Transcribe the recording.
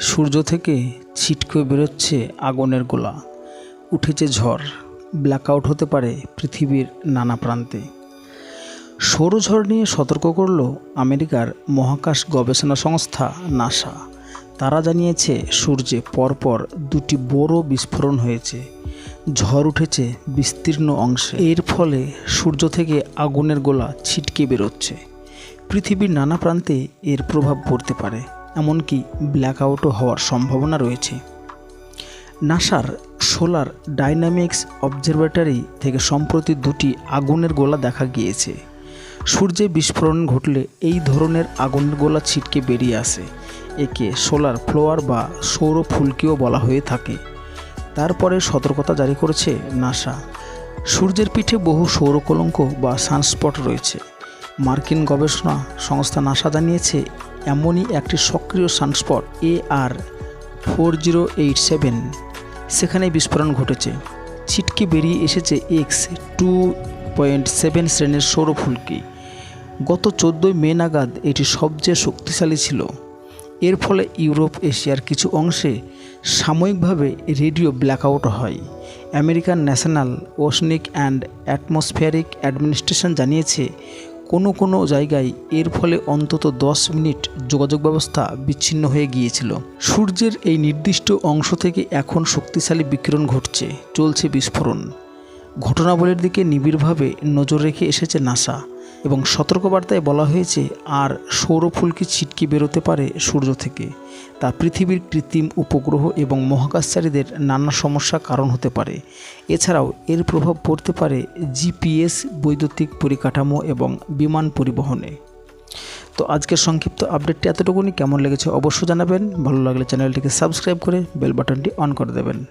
সূর্য থেকে ছিটকে বেরোচ্ছে আগুনের গোলা। উঠেছে ঝড়। ব্ল্যাকআউট হতে পারে পৃথিবীর নানা প্রান্তে। সৌরঝড় নিয়ে সতর্ক করল আমেরিকার মহাকাশ গবেষণা সংস্থা নাসা। তারা জানিয়েছে, সূর্যে পরপর দুটি বড় বিস্ফোরণ হয়েছে। ঝড় উঠেছে বিস্তীর্ণ অংশে। এর ফলে সূর্য থেকে আগুনের গোলা ছিটকে বেরোচ্ছে। পৃথিবীর নানা প্রান্তে এর প্রভাব পড়তে পারে। এমনকি ব্ল্যাকআউটও হওয়ার সম্ভাবনা রয়েছে। নাসার সোলার ডাইনামিক্স অবজারভেটরি থেকে সম্প্রতি দুটি আগুনের গোলা দেখা গিয়েছে। সূর্যে বিস্ফোরণ ঘটলে এই ধরনের আগুনের গোলা ছিটকে বেরিয়ে আসে। একে সোলার ফ্লোয়ার বা সৌর ফুলকিও বলা হয়ে থাকে। তারপরে সতর্কতা জারি করেছে নাসা। সূর্যের পিঠে বহু সৌরকলঙ্ক বা সানস্পট রয়েছে। মার্কিন গবেষণা সংস্থা নাসা জানিয়েছে এমনই একটি সক্রিয় sunspot A R four zero eight seven সেখানে বিস্ফোরণ ঘটেছে। ছিটকে বেরিয়ে এসেছে এক্স টু পয়েন্ট সেভেন শ্রেণির সৌরফুলকি গত চোদ্দোই মে নাগাদ এটি সবচেয়ে শক্তিশালী ছিল। এর ফলে ইউরোপ এশিয়ার কিছু অংশে সাময়িকভাবে রেডিও ব্ল্যাকআউট হয়। American national, oceanic and atmospheric administration জানিয়েছে কোনো কোনো জায়গায় এর ফলে অন্তত দশ মিনিট যোগাযোগ ব্যবস্থা বিচ্ছিন্ন হয়ে গিয়েছিল। সূর্যের এই নির্দিষ্ট অংশ থেকে এখন শক্তিশালী বিকিরণ ঘটছে, চলছে বিস্ফোরণ। ঘটনাবলীর দিকে নিবিড়ভাবে নজর রেখে এসেছে নাসা এবং সতর্কবার্তায় বলা হয়েছে, আর সৌরফুলকি ছিটকি বেরোতে পারে সূর্য থেকে। তা পৃথিবীর কৃত্রিম উপগ্রহ এবং মহাকাশচারীদের নানা সমস্যার কারণ হতে পারে। এছাড়াও এর প্রভাব পড়তে পারে জিপিএস, বৈদ্যুতিক পরিকাঠামো এবং বিমান পরিবহনে। তো আজকের সংক্ষিপ্ত আপডেটটি এতটুকুনি। কেমন লেগেছে অবশ্যই জানাবেন। ভালো লাগলে চ্যানেলটিকে সাবস্ক্রাইব করে বেল বাটনটি অন করে দেবেন।